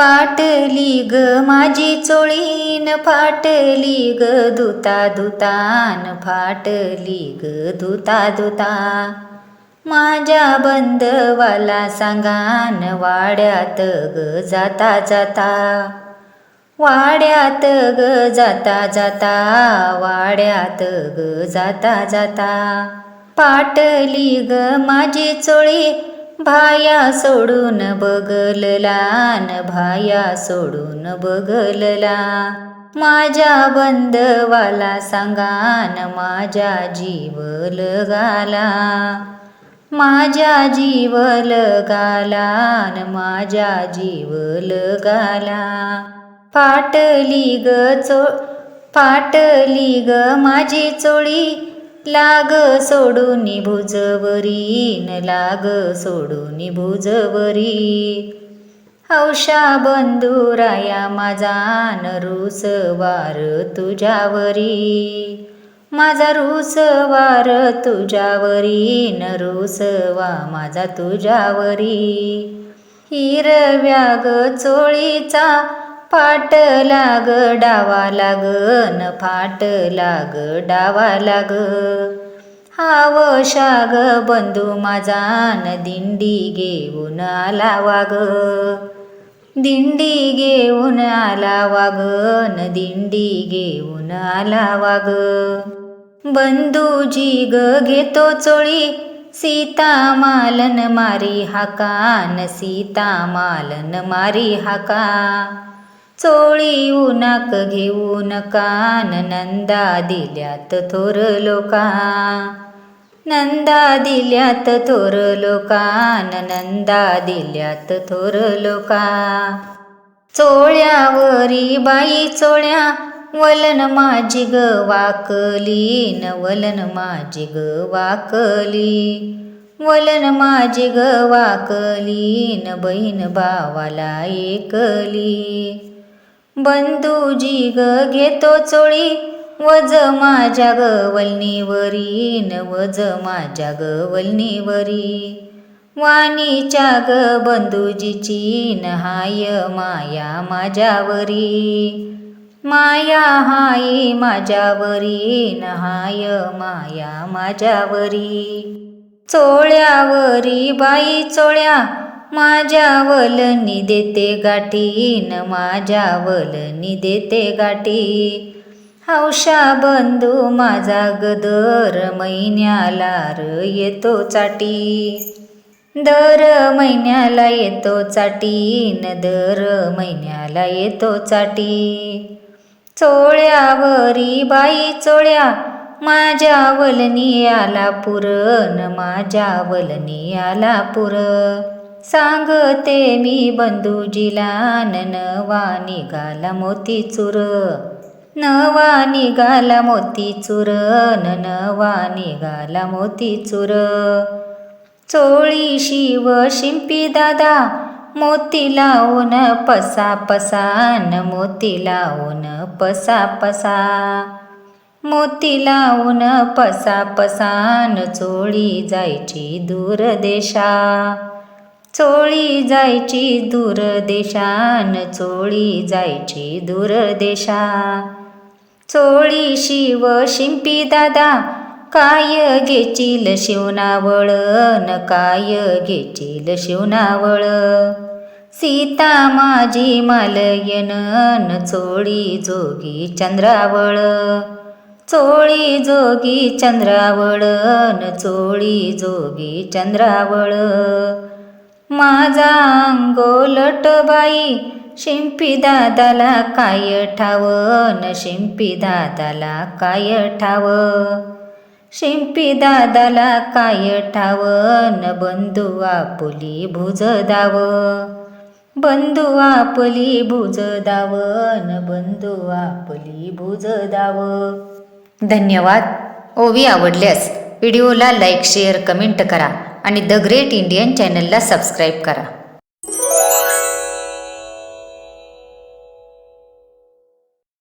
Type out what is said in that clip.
फाटली ग माझी चोळीन फाटली ग धुता धुतान फाटली ग धुता धुता. माझ्या बंधवाला सांगान वाड्यात ग जाता जाता. वाड्यात ग जाता जाता वाड्यात ग जाता जाता. पाटली ग माझी चोळी भाया सोडून बगलला न भाया सोडून बगलला. माझ्या बंधवाला सांगान माझ्या जीव गाला. माझ्या जीव लगाला न माझ्या जीव लगाला फाटली ग चो फाटली ग माझी चोळी. लाग सोडून भुजवरी न लाग सोडून भुजवरी. हौशा बंधुराया माझा नरूस वार तुझ्यावरी. माझा रूस वार तुझ्यावरी रुस वा माझा तुझ्यावरी. हिरव्या ग चोळीचा फाट लाग डावा लाग न फाट लाग डावा लाग. हाव शाग बंधू माझा न दिंडी घेऊन आला वाग. दिंडी घेऊन आला वाग न दिंडी घेऊन आला वाग. बंधूजी ग घेतो चोळी सीता मालन मारी हाका न सीता मालन मारी हाका. चोळी उनाक घेऊन कान नंदा दिल्यात थोर लोका. नंदा दिल्यात थोर लोकान नंदा दिल्यात थोर लोका. चोळ्यावरी बाई चोळ्या वलन माझी ग वाकली न वलन माझी ग वाकली. वलन माझी ग वाकली न बहीण भावाला एकली. बंधूजी ग घेतो चोळी वज माझ्या गवलनीवरी वलनीवरी वज माझ्या गवलनीवरी वाणीच्या ग बंधूजीची नहाय हाय माया माझ्यावरी. माया हाय माझ्यावरी नहाय हाय माया माझ्यावरी. चोळ्यावरी बाई चोळ्या माझ्या वलनी देते गाठी न माझ्या वलनी देते गाठी. हौशा बंधू माझा गदर महिन्याला र येतो चाटी. दर महिन्याला येतो चाटी न दर महिन्याला येतो चाटी. चोळ्यावरी बाई चोळ्या माझ्या वलनी आला पुरण माझ्या वलनी आला पुर. सांगते मी बंधूजीला न नवा निघाला मोती चुर. नवा निघाला मोती चुर न नवा निघाला मोती चुर. चोळी शिव शिंपी दादा मोती लावून पसा पसा न मोती लावून पसा पसा. मोती लावून पसा पसान चोळी जायची दूर देशा. चोळी जायची दूर देशान चोळी जायची दूर देशा. चोळी शिव शिंपी दादा काय घेचील शिवनावळ? न काय घेचील शिवनावळ? सीता माझी मालयन न चोळी जोगी चंद्रावळ. चोळी जोगी चंद्रावळ न चोळी जोगी चंद्रावळ. माझा अंगोलट बाई शिंपी दादाला काय ठाव? न शिंपी दादाला काय ठाव? शिंपी दादाला काय ठाव? न बंधू आपुली भुज दाव? बंधू आपली भुज दाव? न बंधू आपली भुज दाव? धन्यवाद. ओवी आवडल्यास व्हिडिओला लाईक शेअर कमेंट करा. आणि द ग्रेट इंडियन चॅनलला सबस्क्राईब करा.